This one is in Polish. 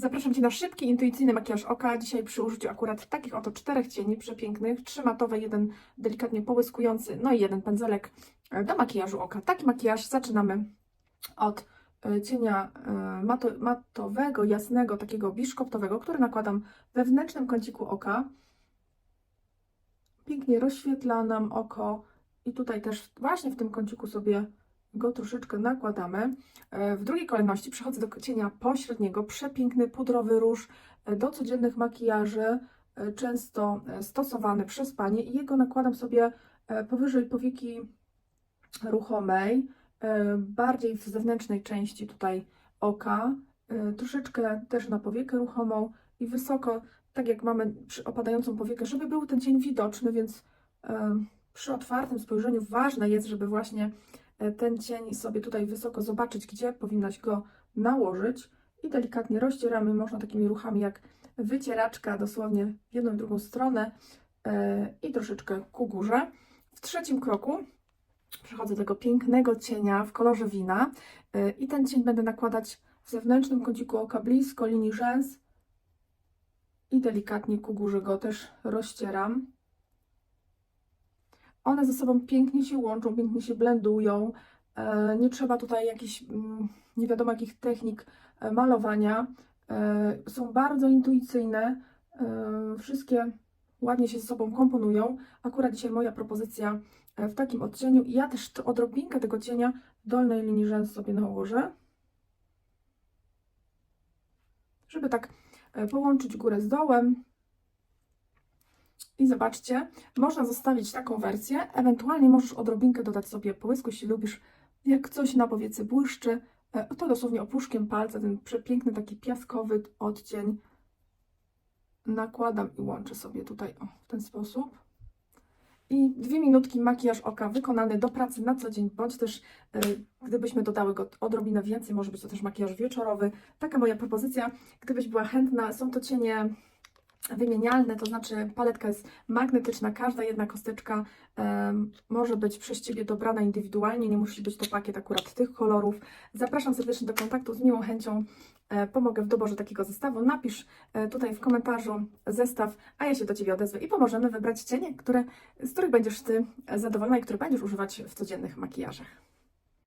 Zapraszam Cię na szybki, intuicyjny makijaż oka. Dzisiaj przy użyciu akurat takich oto czterech cieni przepięknych, trzy matowe, jeden delikatnie połyskujący, no i jeden pędzelek e, do makijażu oka. Taki makijaż zaczynamy od e, cienia e, mato, matowego, jasnego, takiego biszkoptowego, który nakładam we wnętrznym kąciku oka. Pięknie rozświetla nam oko i tutaj też właśnie w tym kąciku sobie go troszeczkę nakładamy. E, W drugiej kolejności przechodzę do cienia pośredniego, przepiękny pudrowy róż e, do codziennych makijaży, e, często stosowany przez Panie i jego nakładam sobie powyżej powieki ruchomej, bardziej w zewnętrznej części tutaj oka, troszeczkę też na powiekę ruchomą i wysoko, tak jak mamy przy opadającą powiekę, żeby był ten cień widoczny, więc przy otwartym spojrzeniu ważne jest, żeby właśnie ten cień sobie tutaj wysoko zobaczyć, gdzie powinnaś go nałożyć i delikatnie rozcieramy, można takimi ruchami jak wycieraczka, dosłownie w jedną i drugą stronę e, i troszeczkę ku górze. W trzecim kroku przechodzę do tego pięknego cienia w kolorze wina e, i ten cień będę nakładać w zewnętrznym kąciku oka blisko linii rzęs i delikatnie ku górze go też rozcieram. One ze sobą pięknie się łączą, pięknie się blendują. E, Nie trzeba tutaj jakichś mm, nie wiadomo jakich technik e, malowania. E, Są bardzo intuicyjne. Wszystkie ładnie się ze sobą komponują. Akurat dzisiaj moja propozycja w takim odcieniu. Ja też odrobinkę tego cienia dolnej linii rzęs sobie nałożę. Żeby tak połączyć górę z dołem. I zobaczcie, można zostawić taką wersję, ewentualnie możesz odrobinkę dodać sobie połysku, jeśli lubisz, jak coś na powiece błyszczy, e, to dosłownie opuszkiem palca, ten przepiękny taki piaskowy odcień nakładam i łączę sobie tutaj o, w ten sposób. I dwie minutki makijaż oka wykonany do pracy na co dzień, bądź też e, gdybyśmy dodały go odrobinę więcej, może być to też makijaż wieczorowy. Taka moja propozycja, gdybyś była chętna, są to cienie wymienialne, to znaczy paletka jest magnetyczna, każda jedna kosteczka może być przez Ciebie dobrana indywidualnie, nie musi być to pakiet akurat tych kolorów. Zapraszam serdecznie do kontaktu, z miłą chęcią e, pomogę w doborze takiego zestawu. Napisz e, tutaj w komentarzu zestaw, a ja się do Ciebie odezwę i pomożemy wybrać cienie, które, z których będziesz Ty zadowolona i które będziesz używać w codziennych makijażach.